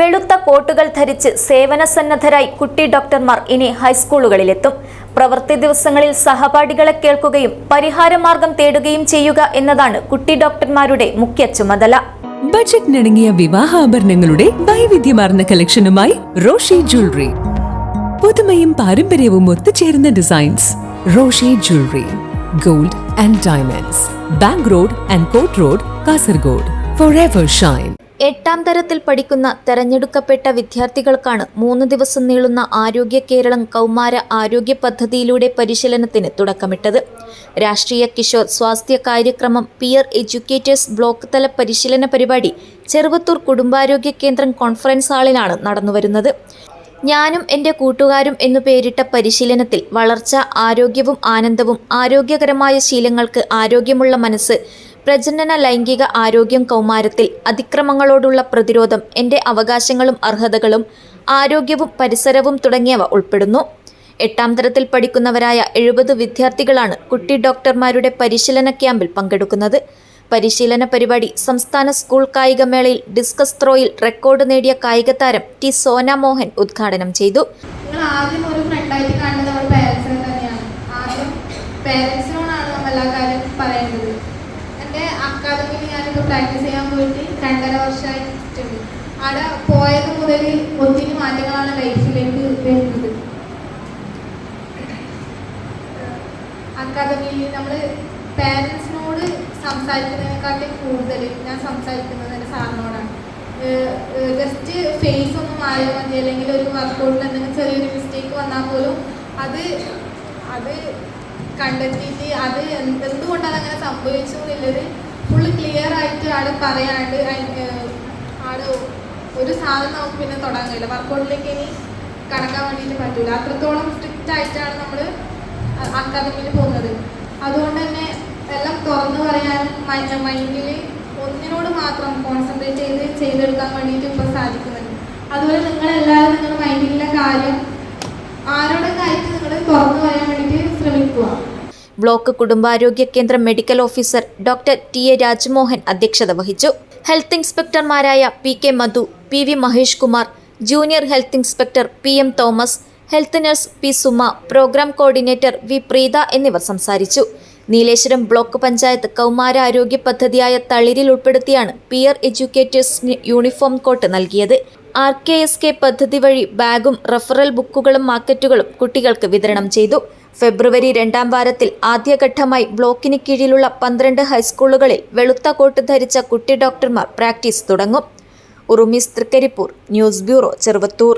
വെളുത്ത കോട്ടുകൾ ധരിച്ച് സേവനസന്നദ്ധരായി കുട്ടി ഡോക്ടർമാർ ഇനി ഹൈസ്കൂളുകളിലെത്തും. പ്രവൃത്തി ദിവസങ്ങളിൽ സഹപാഠികളെ കേൾക്കുകയും പരിഹാരമാർഗം തേടുകയും ചെയ്യുക എന്നതാണ് കുട്ടി ഡോക്ടർമാരുടെ മുഖ്യ ചുമതല. ബജറ്റിനിണങ്ങിയ വിവാഹാഭരണങ്ങളുടെ വൈവിധ്യമാർന്ന കളക്ഷനുമായി റോഷി ജ്വല്ലറി. പുതുമയും പാരമ്പര്യവും ഒത്തുചേരുന്ന designs Roshi jewellery gold and diamonds bank road and coat road Kasaragod. Forever shine എട്ടാം തരത്തിൽ പഠിക്കുന്ന തെരഞ്ഞെടുക്കപ്പെട്ട വിദ്യാർത്ഥികൾക്കാണ് മൂന്ന് ദിവസം നീളുന്ന ആരോഗ്യ കേരളം കൗമാര ആരോഗ്യ പദ്ധതിയിലൂടെ പരിശീലനത്തിന് തുടക്കമിട്ടത്. Rashtriya Kishor Swasthya Karyakramam peer educators block തല പരിശീലന പരിപാടി ചെറുവത്തൂർ കുടുംബാരോഗ്യ കേന്ദ്രം കോൺഫറൻസ് ഹാളിലാണ് നടന്നുവരുന്നത്. ഞാനും എന്റെ കൂട്ടുകാരും എന്നു പേരിട്ട പരിശീലനത്തിൽ വളർച്ച ആരോഗ്യവും ആനന്ദവും ആരോഗ്യകരമായ ശീലങ്ങൾക്ക് ആരോഗ്യമുള്ള മനസ്സ് പ്രജനന ലൈംഗിക ആരോഗ്യം കൗമാരത്തിൽ അതിക്രമങ്ങളോടുള്ള പ്രതിരോധം എന്റെ അവകാശങ്ങളും അർഹതകളും ആരോഗ്യവും പരിസരവും തുടങ്ങിയവ ഉൾപ്പെടുന്നു. എട്ടാം തരത്തിൽ പഠിക്കുന്നവരായ എഴുപത് വിദ്യാർത്ഥികളാണ് കുട്ടി ഡോക്ടർമാരുടെ പരിശീലന ക്യാമ്പിൽ പങ്കെടുക്കുന്നത്. പരിശീലന പരിപാടി സംസ്ഥാന സ്കൂൾ കായികമേളയിൽ ഡിസ്കസ് ത്രോയിൽ റെക്കോർഡ് നേടിയ കായിക താരം ടി സോന മോഹൻ ഉദ്ഘാടനം ചെയ്തു. പറയേണ്ടത്. അക്കാദമിയിൽ ഞാനിപ്പോൾ പ്രാക്ടീസ് ചെയ്യാൻ പോയിട്ട് രണ്ടര വർഷമായിട്ടുണ്ട് അവിടെ പോയത് മുതൽ ഒത്തിരി മാറ്റങ്ങളാണ് ലൈഫിലേക്ക് വരുന്നത്. അക്കാദമിയിൽ നമ്മൾ പേരൻസിനോട് സംസാരിക്കുന്നതിനെക്കാട്ടിൽ കൂടുതൽ ഞാൻ സംസാരിക്കുന്നത് എന്റെ സാറിനോടാണ്. ജസ്റ്റ് ഫേസ് ഒന്ന് മാറിയാൽ മതി അല്ലെങ്കിൽ ഒരു വർക്കൗട്ടിൽ എന്തെങ്കിലും ചെറിയൊരു മിസ്റ്റേക്ക് വന്നാൽ പോലും അത് അത് കണ്ടെത്തിയിട്ട് അത് എന്ത് എന്തുകൊണ്ടാണ് അങ്ങനെ സംഭവിച്ചു എന്നുള്ളത് ഫുള്ള് ക്ലിയർ ആയിട്ട് ആൾ പറയാണ്ട് ആൾ ഒരു സാധനം നമുക്ക് പിന്നെ തുടങ്ങില്ല വർക്കൗട്ടിലേക്ക് ഇനി കടക്കാൻ വേണ്ടിയിട്ട് പറ്റില്ല അത്രത്തോളം സ്ട്രിക്റ്റ് ആയിട്ടാണ് നമ്മൾ അക്കാദമിയിൽ പോകുന്നത്. അതുകൊണ്ട് തന്നെ എല്ലാം തുറന്നു പറയാനും മൈൻഡിൽ ഒന്നിനോട് മാത്രം കോൺസെൻട്രേറ്റ് ചെയ്ത് ചെയ്തെടുക്കാൻ വേണ്ടിയിട്ട് ഇപ്പോൾ സാധിക്കുന്നുണ്ട്. അതുപോലെ നിങ്ങളെല്ലാവരും നിങ്ങളുടെ മൈൻഡിലെ കാര്യം ആരോടൊക്കെ ആയിട്ട് നിങ്ങൾ തുറന്നു പറയാൻ വേണ്ടിയിട്ട് ബ്ലോക്ക് കുടുംബാരോഗ്യ കേന്ദ്രം medical officer doctor T A Rajmohan അധ്യക്ഷത വഹിച്ചു. Health ഇൻസ്പെക്ടർമാരായ P K Madhu P V Mahesh Kumar junior health inspector P M Thomas health nurse P Suma programme coordinator V Preetha എന്നിവർ സംസാരിച്ചു. നീലേശ്വരം ബ്ലോക്ക് പഞ്ചായത്ത് കൗമാര ആരോഗ്യ പദ്ധതിയായ തളിരിൽ ഉൾപ്പെടുത്തിയാണ് പിയർ എഡ്യൂക്കേറ്റേഴ്സിന് യൂണിഫോം കോട്ട് നൽകിയത്. ആർ കെ എസ് കെ പദ്ധതി വഴി ബാഗും റഫറൽ ബുക്കുകളും മാർക്കറ്റുകളും കുട്ടികൾക്ക് വിതരണം ചെയ്തു. ഫെബ്രുവരി രണ്ടാം വാരത്തിൽ ആദ്യഘട്ടമായി ബ്ലോക്കിന് കീഴിലുള്ള പന്ത്രണ്ട് ഹൈസ്കൂളുകളിൽ വെളുത്ത കോട്ട് ധരിച്ച കുട്ടി ഡോക്ടർമാർ പ്രാക്ടീസ് തുടങ്ങും. Urumees Trikaripur news bureau Cheruvathur.